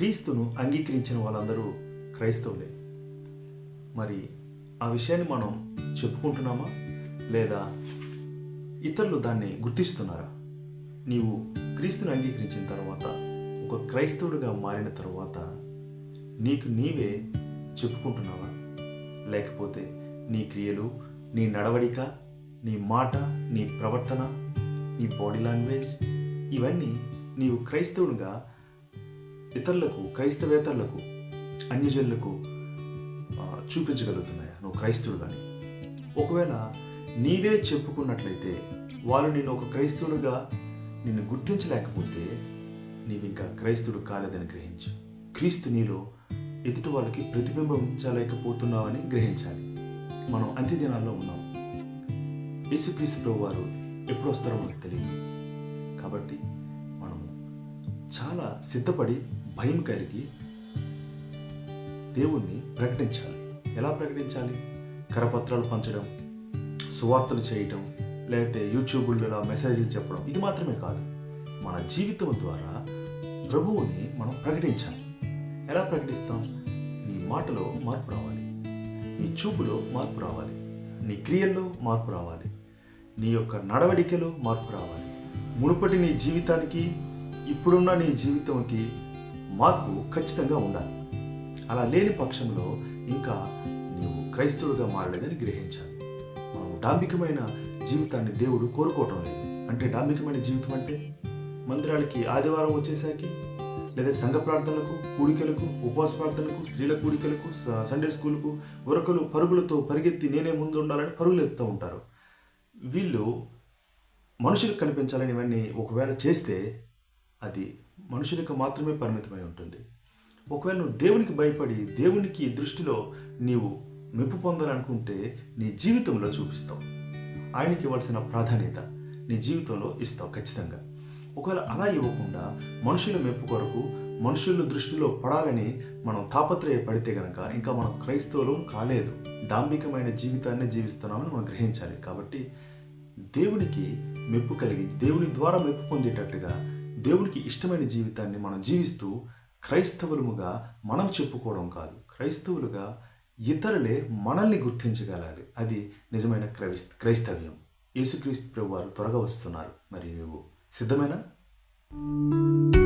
క్రీస్తును అంగీకరించిన వాళ్ళందరూ క్రైస్తవులే. మరి ఆ విషయాన్ని మనం చెప్పుకుంటున్నామా? లేదా ఇతరులు దాన్ని గుర్తిస్తున్నారా? నీవు క్రీస్తుని అంగీకరించిన తర్వాత ఒక క్రైస్తవుడిగా మారిన తర్వాత నీకు నీవే చెప్పుకుంటున్నావా? లేకపోతే నీ క్రియలు నీ నడవడిక నీ మాట నీ ప్రవర్తన నీ బాడీ లాంగ్వేజ్ ఇవన్నీ నీవు క్రైస్తవునిగా ఇతరులకు క్రైస్తవేతరులకు అన్యజనులకు చూపించగలుగుతున్నాయా? నువ్వు క్రైస్తవుడు కానీ. ఒకవేళ నీవే చెప్పుకున్నట్లయితే వాళ్ళు నిన్ను ఒక క్రైస్తవుడుగా నిన్ను గుర్తించలేకపోతే నీవు ఇంకా క్రైస్తవుడు కాలేదని గ్రహించు. క్రీస్తు నీలో ఎదుటి వాళ్ళకి ప్రతిబింబించలేకపోతున్నావని గ్రహించాలి. మనం అంత్య దినాల్లో ఉన్నాం. యేసుక్రీస్తు వారు ఎప్పుడు వస్తారో మనకు తెలియదు. కాబట్టి మనము చాలా సిద్ధపడి భయం కలిగి దేవుణ్ణి ప్రకటించాలి. ఎలా ప్రకటించాలి? కరపత్రాలు పంచడం సువార్తలు చేయటం లేకపోతే యూట్యూబ్లో ఇలా మెసేజ్లు చెప్పడం. ఇది మాత్రమే కాదు. మన జీవితం ద్వారా ప్రభువుని మనం ప్రకటించాలి. ఎలా ప్రకటిస్తాం? నీ మాటలో మార్పు రావాలి. నీ చూపులో మార్పు రావాలి. నీ క్రియల్లో మార్పు రావాలి. నీ యొక్క నడవడికలో మార్పు రావాలి. మునుపటి నీ జీవితానికి ఇప్పుడున్న నీ జీవితంకి మార్పు ఖచ్చితంగా ఉండాలి. అలా లేని పక్షంలో ఇంకా నీవు క్రైస్తవుడిగా మారలేదని గ్రహించాలి. మనం డాంబికమైన జీవితాన్ని దేవుడు కోరుకోవటం లేదు. అంటే డాంబికమైన జీవితం అంటే? మందిరాలకి ఆదివారం వచ్చేసరికి? లేదా సంఘ ప్రార్థనలకు కూడికలకు ఉపవాస ప్రార్థనలకు స్త్రీల కూడికలకు సండే స్కూల్కు ఉరకలు పరుగులతో పరిగెత్తి నేనే ముందు ఉండాలని పరుగులు ఎత్తుతూ ఉంటారు. వీళ్ళు మనుషులకు కనిపించాలని ఇవన్నీ ఒకవేళ చేస్తే అది మనుషులకు మాత్రమే పరిమితమై ఉంటుంది. ఒకవేళ నువ్వు దేవునికి భయపడి దేవునికి దృష్టిలో నీవు మెప్పు పొందాలనుకుంటే నీ జీవితంలో చూపిస్తావు. ఆయనకి ఇవ్వాల్సిన ప్రాధాన్యత నీ జీవితంలో ఇస్తావు ఖచ్చితంగా. ఒకవేళ అలా ఇవ్వకుండా మనుషుల మెప్పు కొరకు మనుషుల దృష్టిలో పడాలని మనం తాపత్రయపడితే గనక ఇంకా మనం క్రైస్తవులు కాలేదు. దాంభికమైన జీవితాన్ని జీవిస్తున్నామని మనం గ్రహించాలి. కాబట్టి దేవునికి మెప్పు కలిగించి దేవుని ద్వారా మెప్పు పొందేటట్టుగా దేవునికి ఇష్టమైన జీవితాన్ని మనం జీవిస్తూ క్రైస్తవులముగా మనం చెప్పుకోవడం కాదు. క్రైస్తవులుగా ఇతరులే మనల్ని గుర్తించగలాలి. అది నిజమైన క్రైస్ క్రైస్తవ్యం. యేసుక్రీస్తు ప్రభు వారు త్వరగా వస్తున్నారు. మరి నువ్వు సిద్ధమేనా?